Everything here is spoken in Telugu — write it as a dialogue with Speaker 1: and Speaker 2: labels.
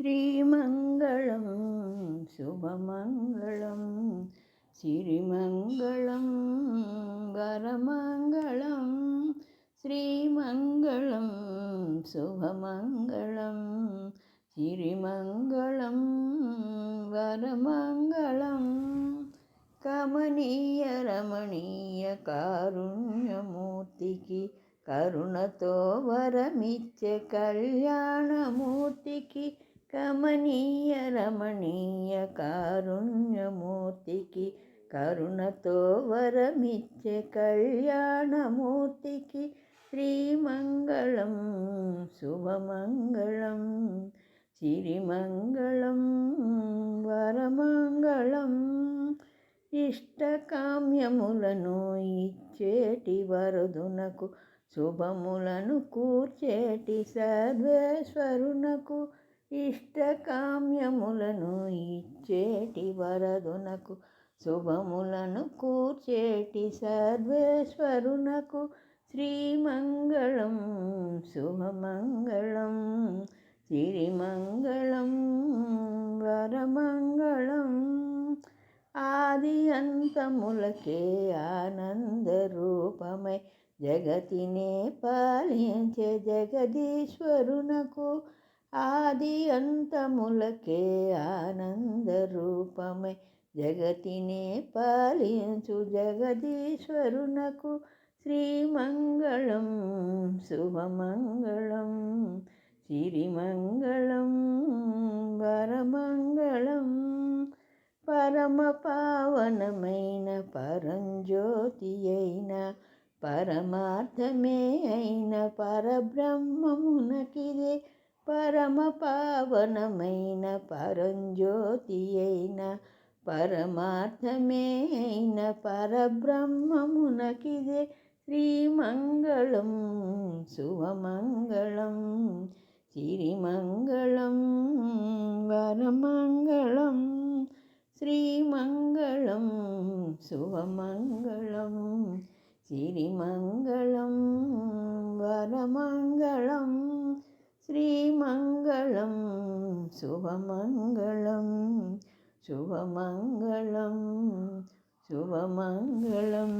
Speaker 1: శ్రీమంగళం శుభమంగళం సిరిమంగళం వరమంగళం శ్రీమంగళం శుభమంగళం సిరిమంగళం వరమంగళం. కమనీయ రమణీయ కారుణ్యమూర్తికి కరుణతో వరమిచ్చే కళ్యాణమూర్తికి కమనీయ రమణీయ కారుణ్యమూర్తికి కరుణతో వరమిచ్చే కళ్యాణమూర్తికి శ్రీమంగళం శుభమంగళం సిరిమంగళం వరమంగళం. ఇష్టకామ్యములను ఇచ్చేటి వరదునకు శుభములను కూర్చేటి సర్వేశ్వరునకు ఇష్టకామ్యములను ఇచ్చేటి వరదునకు శుభములను కూర్చేటి సర్వేశ్వరునకు శ్రీమంగళం శుభమంగళం సిరిమంగళం వరమంగళం. ఆది అంతములకే ఆనందరూపమై జగతినే పాలించే జగదీశ్వరునకు ఆది అంతములకే ఆనంద రూపమై జగతినే పాలించు జగదీశ్వరునకు శ్రీమంగళం శుభమంగళం సిరిమంగళం వరమంగళం పరమ పావనమైన పరంజ్యోతి అయిన పరమార్థమే అయిన పరబ్రహ్మమునకిదే పరమ పావనమైన పరంజ్యోతి అయిన పరమార్థమే అయిన పరబ్రహ్మమునకిదే శ్రీమంగళం శుభమంగళం సిరిమంగళం వరమంగళం శ్రీమంగళం శుభమంగళం సిరిమంగళం వరమంగళం శ్రీమంగళం శుభమంగళం శుభమంగళం శుభమంగళం